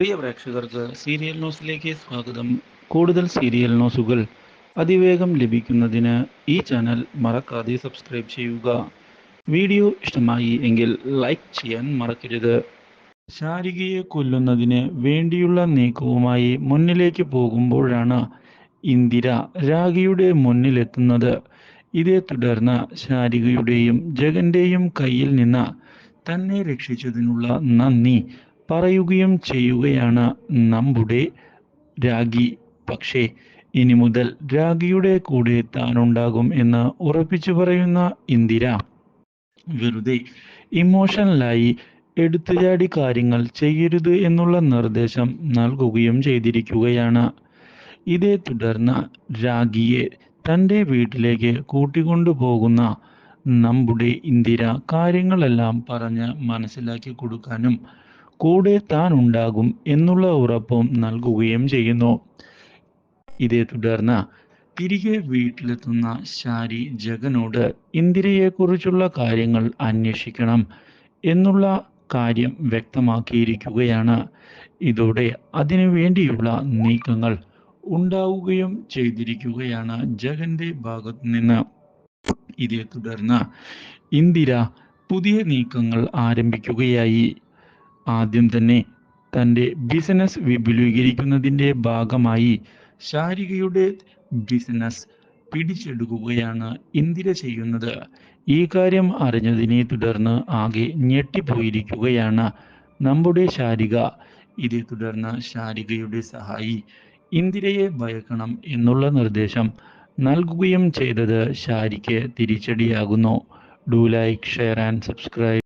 പ്രിയ പ്രേക്ഷകർക്ക് സീരിയൽ ന്യൂസിലേക്ക് സ്വാഗതം. കൂടുതൽ സീരിയൽ ന്യൂസുകൾ അതിവേഗം ലഭിക്കുന്നതിന് ഈ ചാനൽ മറക്കാതെ സബ്സ്ക്രൈബ് ചെയ്യുക. വീഡിയോ ഇഷ്ടമായി എങ്കിൽ ലൈക്ക് ചെയ്യാൻ മറക്കരുത്. ശാരികയെ കൊല്ലുന്നതിന് വേണ്ടിയുള്ള നീക്കവുമായി മുന്നിലേക്ക് പോകുമ്പോഴാണ് ഇന്ദിര രാഗിയുടെ മുന്നിലെത്തുന്നത്. ഇതേ തുടർന്ന് ശാരികയുടെയും ജഗന്റെയും കയ്യിൽ നിന്ന് തന്നെ രക്ഷിച്ചതിനുള്ള നന്ദി. പറയുകയും ചെയ്യുകയാണ് നമ്മുടെ രാഗി. പക്ഷേ ഇനി മുതൽ രാഗിയുടെ കൂടെ താനുണ്ടാകും എന്ന് ഉറപ്പിച്ചു പറയുന്ന ഇന്ദിര വെറുതെ ഇമോഷണലായി എടുത്തുചാടി കാര്യങ്ങൾ ചെയ്യരുത് എന്നുള്ള നിർദ്ദേശം നൽകുകയും ചെയ്തിരിക്കുകയാണ്. ഇതേ തുടർന്ന് രാഗിയെ തന്റെ വീട്ടിലേക്ക് കൂട്ടിക്കൊണ്ടുപോകുന്ന നമ്മുടെ ഇന്ദിര കാര്യങ്ങളെല്ലാം പറഞ്ഞ് മനസ്സിലാക്കി കൊടുക്കാനും കൂടെ താൻ ഉണ്ടാകും എന്നുള്ള ഉറപ്പും നൽകുകയും ചെയ്യുന്നു. ഇതേ തുടർന്ന് തിരികെ വീട്ടിലെത്തുന്ന ശാരി ജഗനോട് ഇന്ദിരയെക്കുറിച്ചുള്ള കാര്യങ്ങൾ അന്വേഷിക്കണം എന്നുള്ള കാര്യം വ്യക്തമാക്കിയിരിക്കുകയാണ്. ഇതോടെ അതിനു വേണ്ടിയുള്ള നീക്കങ്ങൾ ഉണ്ടാവുകയും ചെയ്തിരിക്കുകയാണ് ജഗന്റെ ഭാഗത്തു നിന്ന്. ഇതേ തുടർന്ന് ഇന്ദിര പുതിയ നീക്കങ്ങൾ ആരംഭിക്കുകയായി. ആദ്യം തന്നെ തന്റെ ബിസിനസ് വിപുലീകരിക്കുന്നതിന്റെ ഭാഗമായി ശാരികയുടെ ബിസിനസ് പിടിച്ചെടുക്കുകയാണ് ഇന്ദിര ചെയ്യുന്നത്. ഈ കാര്യം അറിഞ്ഞതിനെ തുടർന്ന് ആകെ ഞെട്ടിപ്പോയിരിക്കുകയാണ് നമ്മുടെ ശാരിക. ഇതേ തുടർന്ന് ശാരികയുടെ സഹായി ഇന്ദിരയെ ഭയക്കണം എന്നുള്ള നിർദ്ദേശം നൽകുകയും ചെയ്തത് ശാരിക്ക് തിരിച്ചടിയാകുന്നു. Do like share and subscribe